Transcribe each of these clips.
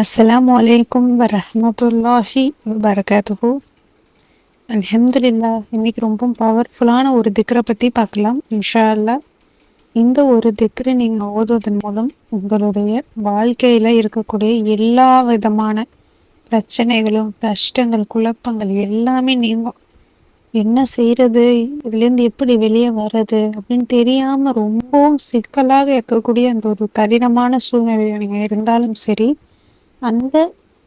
அஸ்ஸலாமு அலைக்கும் வரமத்துல்லாஹி வபரகாத்துஹு அல்ஹம்துலில்லா இன்னைக்கு ரொம்ப பவர்ஃபுல்லான ஒரு திக்ரை பற்றி பார்க்கலாம் இன்ஷா அல்லாஹ் இந்த ஒரு திக்ரை நீங்கள் ஓதுவதன் மூலம் உங்களுடைய வாழ்க்கையில் இருக்கக்கூடிய எல்லா விதமான பிரச்சனைகளும் கஷ்டங்கள் குழப்பங்கள் எல்லாமே நீங்கும். என்ன செய்கிறது இதுலேருந்து எப்படி வெளியே வர்றது அப்படின்னு தெரியாமல் ரொம்பவும் சிக்கலாக இருக்கக்கூடிய அந்த ஒரு கடினமான சூழ்நிலையில் நீங்கள் இருந்தாலும் சரி அந்த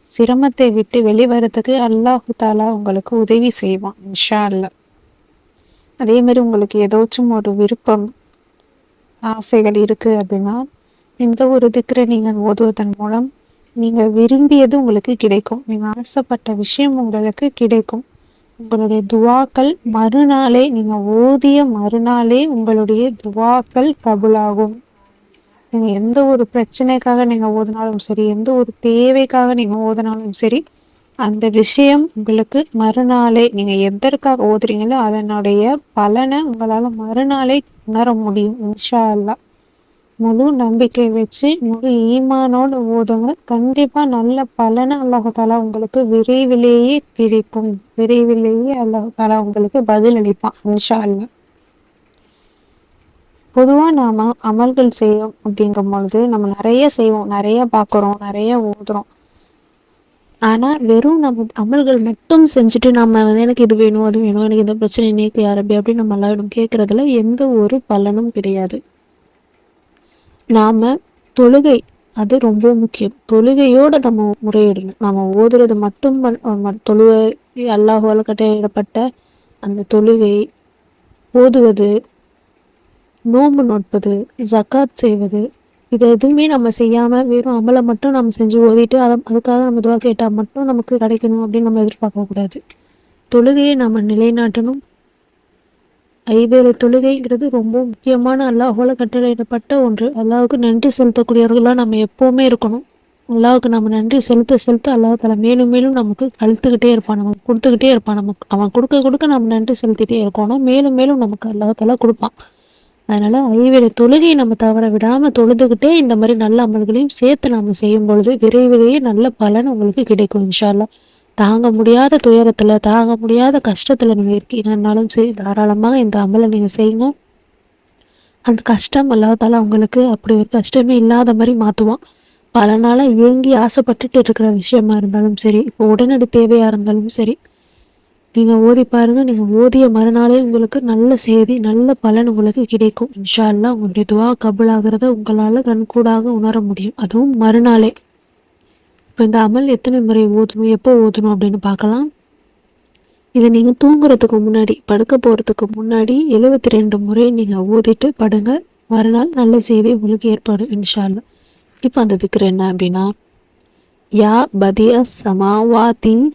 சிரமத்தை விட்டு வெளிவரத்துக்கு அல்லாஹு தாலா உங்களுக்கு உதவி செய்வான் இன்ஷா அல்லா அதே மாதிரி உங்களுக்கு ஏதாச்சும் ஒரு விருப்பம் ஆசைகள் இருக்கு அப்படின்னா இந்த ஒரு திக்கரை நீங்கள் ஓதுவதன் மூலம் நீங்கள் விரும்பியது உங்களுக்கு கிடைக்கும். நீங்கள் ஆசைப்பட்ட விஷயம் உங்களுக்கு கிடைக்கும். உங்களுடைய துவாக்கள் மறுநாளே நீங்கள் ஓதிய மறுநாளே உங்களுடைய துவாக்கள் கபுலாகும். நீங்கள் எந்த ஒரு பிரச்சனைக்காக நீங்கள் ஓதினாலும் சரி எந்த ஒரு தேவைக்காக நீங்கள் ஓதினாலும் சரி அந்த விஷயம் உங்களுக்கு மறுநாளே நீங்கள் எதற்காக ஓதுறீங்களோ அதனுடைய பலனை உங்களால் மறுநாளே உணர முடியும் இன்ஷா அல்லா முழு நம்பிக்கை வச்சு முழு ஈமானோடு ஓதுங்க. கண்டிப்பாக நல்ல பலனை அல்லாஹாலா உங்களுக்கு விரைவிலேயே கிடைக்கும். விரைவிலேயே அல்லாஹாலா உங்களுக்கு பதில் அளிப்பான் இன்ஷா அல்லா பொதுவாக நாம் அமல்கள் செய்யும் அப்படிங்கும் பொழுது நம்ம நிறைய செய்வோம் நிறைய பார்க்குறோம் நிறைய ஓதுறோம். ஆனால் வெறும் நம்ம அமல்கள் மட்டும் செஞ்சுட்டு நம்ம வந்து எனக்கு இது வேணும் அது வேணும் எனக்கு இந்த பிரச்சனை நீக்கு யாரபி அப்படின்னு நம்ம எல்லாரும் கேட்குறதுல எந்த ஒரு பலனும் கிடையாது. நாம் தொழுகை அது ரொம்ப முக்கியம். தொழுகையோடு நம்ம முறையிடணும். நம்ம ஓதுறது மட்டும் தொழுகை அல்லாஹுவால் கட்டையிடப்பட்ட அந்த தொழுகை ஓதுவது நோன்பு நோட்பது ஜக்காத் செய்வது. இது எதுவுமே நம்ம செய்யாமல் வெறும் அமலை மட்டும் நம்ம செஞ்சு ஓதிட்டு அதை அதுக்காக நம்ம துவா கேட்டால் மட்டும் நமக்கு கிடைக்கணும் அப்படின்னு நம்ம எதிர்பார்க்கக்கூடாது தொழுகையை நம்ம நிலைநாட்டணும். ஐவேறு தொழுகைங்கிறது ரொம்ப முக்கியமான அல்லாஹோல கட்டளையிடப்பட்ட ஒன்று. அல்லாவுக்கு நன்றி செலுத்தக்கூடியவர்களாக நம்ம எப்போவுமே இருக்கணும். அல்லாவுக்கு நம்ம நன்றி செலுத்த செலுத்த அல்லாஹ் தலை மேலும் மேலும் நமக்கு அழுத்துக்கிட்டே இருப்பான். நமக்கு கொடுத்துக்கிட்டே இருப்பான். நமக்கு அவன் கொடுக்க கொடுக்க நம்ம நன்றி செலுத்திட்டே இருக்கணும். மேலும் மேலும் நமக்கு அல்லாஹ் கொடுப்பான். அதனால ஐவேளை தொழுகையை நம்ம தவற விடாம தொழுதுகிட்டே இந்த மாதிரி நல்ல அமல்களையும் சேர்த்து நாம செய்யும் பொழுது விரைவிலேயே நல்ல பலன் உங்களுக்கு கிடைக்கும் இன்ஷால்லா தாங்க முடியாத துயரத்துல தாங்க முடியாத கஷ்டத்துல நீங்க இருக்கீங்கன்னாலும் சரி தாராளமாக இந்த அமலை நீங்க செய்யுங்க. அந்த கஷ்டம் அல்லாதால அவங்களுக்கு அப்படி ஒரு கஷ்டமே இல்லாத மாதிரி மாத்துவான். பல நாளா இயங்கி ஆசைப்பட்டுட்டு இருக்கிற விஷயமா இருந்தாலும் சரி இப்போ உடனடி தேவையா இருந்தாலும் சரி நீங்கள் ஓதி பாருங்கள் நீங்கள் ஓதிய மறுநாளே உங்களுக்கு நல்ல செய்தி நல்ல பலன் உங்களுக்கு கிடைக்கும். இன்ஷா அல்லா உங்களுடைய துவா கபுல் ஆகிறத உங்களால் கண்கூடாக உணர முடியும். அதுவும் மறுநாளே. இப்போ இந்த அமல் எத்தனை முறை ஓதணும் எப்போ ஓதணும் அப்படின்னு பார்க்கலாம். இதை நீங்கள் தூங்குறதுக்கு முன்னாடி படுக்க போகிறதுக்கு முன்னாடி எழுபத்தி ரெண்டு முறை நீங்கள் ஓதிட்டு படுங்க. மறுநாள் நல்ல செய்தி உங்களுக்கு ஏற்பாடு இன்ஷா அல்லா இப்போ அந்த திக்கிற என்ன அப்படின்னா யா பதியா சமாவாத்தின்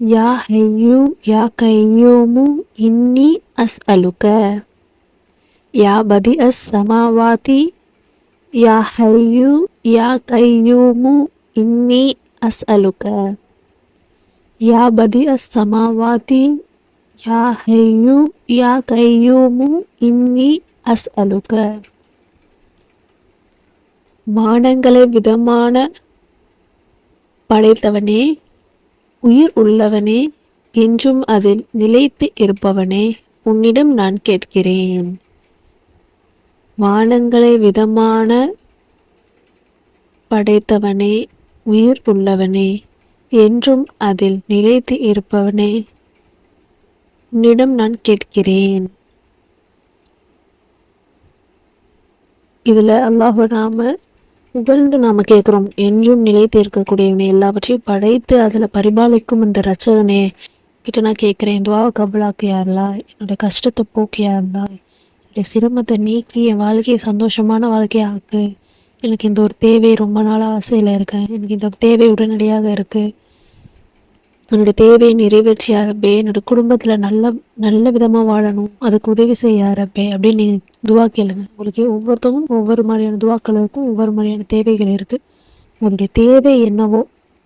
யா ஹையூ யா கையூமு இன்னி அஸ் அலுக யா பதி அஸ் சமாவாதி யா ஹையூ யா கையூமு இன்னி அஸ் அலுக யா பதி அஸ் சமாவாதி யா ஹையூ யா கையூமு இன்னி அஸ் அலுக மானங்களை விதமான படைத்தவனே. உயிர் உள்ளவனே என்றும் அதில் நிலைத்து இருப்பவனே உன்னிடம் நான் கேட்கிறேன். வானங்களை விதமான படைத்தவனே உயிர் உள்ளவனே என்றும் அதில் நிலைத்து இருப்பவனே உன்னிடம் நான் கேட்கிறேன். இதில் அல்லாஹு நாம புகழ்ந்து நாம கேட்குறோம் என்றும் நிலைத்து இருக்கக்கூடியவனே எல்லாவற்றையும் படைத்து அதில் பரிபாலிக்கும் இந்த ரச்சகனே கிட்ட நான் கேட்குறேன் துவா கபலாக்கியா இருந்தா என்னுடைய கஷ்டத்தை போக்கு இருந்தா என்னுடைய சிரமத்தை நீக்கி என் வாழ்க்கையை சந்தோஷமான வாழ்க்கையை ஆக்கு எனக்கு இந்த ஒரு தேவை ரொம்ப நாள் ஆசையில் இருக்கேன் எனக்கு இந்த தேவை உடனடியாக இருக்குது என்னோட தேவையை நிறைவேற்றிய ஆரம்பே என்னோட குடும்பத்தில் நல்ல நல்ல விதமாக வாழணும். அதுக்கு உதவி செய்ய ஆரம்பே அப்படின்னு நீங்கள் துவா கேளுங்க. உங்களுக்கு ஒவ்வொருத்தவங்க ஒவ்வொரு மாதிரியான துவாக்கள் இருக்கும் ஒவ்வொரு மாதிரியான தேவைகள் இருக்குது உங்களுடைய தேவை என்னவோ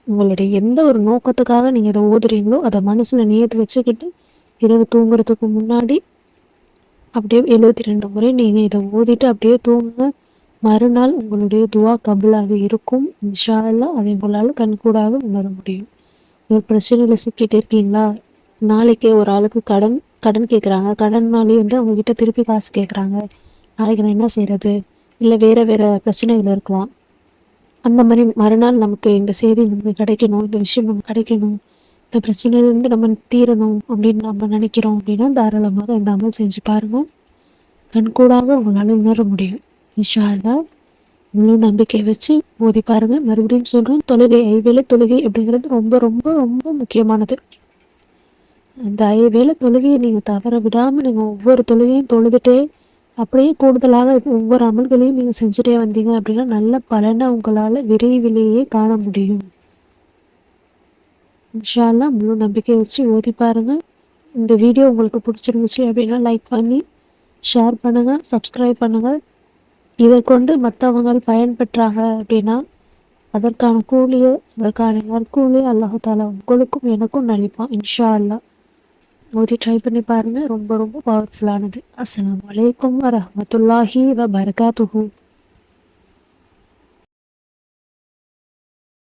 உங்களுடைய எந்த ஒரு நோக்கத்துக்காக நீங்கள் இதை ஓதுறீங்களோ அதை மனசில் நியத்து வச்சுக்கிட்டு இரவு தூங்குறதுக்கு முன்னாடி அப்படியே எழுபத்தி ரெண்டு முறை நீங்கள் இதை ஓதிட்டு அப்படியே தூங்குங்க. மறுநாள் உங்களுடைய துவா கபுலாக இருக்கும். இன்ஷா எல்லாம் அதை உங்களால் கண்கூடாக உணர முடியும். ஒரு பிரச்சனையில் சிக்கிட்டு இருக்கீங்களா? நாளைக்கே ஒரு ஆளுக்கு கடன் கடன் கேட்குறாங்க கடன்னாலே வந்து அவங்கக்கிட்ட திருப்பி காசு கேட்குறாங்க நாளைக்கு நான் என்ன செய்கிறது இல்லை வேறு வேறு பிரச்சனைகள் இருக்கலாம். அந்த மாதிரி மறுநாள் நமக்கு இந்த செய்தி நமக்கு கிடைக்கணும். இந்த விஷயம் நமக்கு கிடைக்கணும். இந்த பிரச்சனையிலேருந்து நம்ம தீரணும் அப்படின்னு நம்ம நினைக்கிறோம் அப்படின்னா தாராளமாக இந்த அமல் செஞ்சு பாருங்கள் கண்கூடாக உங்களால் உணர முடியும். இன்ஷா அல்லாஹ். முழு நம்பிக்கையை வச்சு மோதி பாருங்க. மறுபடியும் சொல்றேன் தொழுகை ஐவேளை தொழுகை அப்படிங்கிறது ரொம்ப ரொம்ப ரொம்ப முக்கியமானது. அந்த ஐவேளை தொழுகையை நீங்கள் தவற விடாமல் நீங்கள் ஒவ்வொரு தொழுகையும் தொழுதுட்டே அப்படியே கூடுதலாக ஒவ்வொரு அமல்களையும் நீங்கள் செஞ்சுட்டே வந்தீங்க அப்படின்னா நல்ல பலனை உங்களால் விரைவிலேயே காண முடியும். இன்ஷால்லாம் முழு நம்பிக்கை வச்சு ஓதி பாருங்கள் இந்த வீடியோ உங்களுக்கு பிடிச்சிருந்துச்சு அப்படின்னா லைக் பண்ணி ஷேர் பண்ணுங்கள் சப்ஸ்கிரைப் பண்ணுங்கள் இதை கொண்டு மற்றவங்க பயன்பெற்றாங்க அப்படின்னா அதற்கான கூலியோ அதற்கான நற்கூலியோ அல்லாஹு தாலா உங்களுக்கும் எனக்கும் நடிப்பான் இன்ஷா அல்லா மோதி ட்ரை பண்ணி பாருங்கள் ரொம்ப ரொம்ப பவர்ஃபுல்லானது அஸ்லாம் வலைக்கம் வரமத்துல்லாஹி வ பரகாத்துஹூ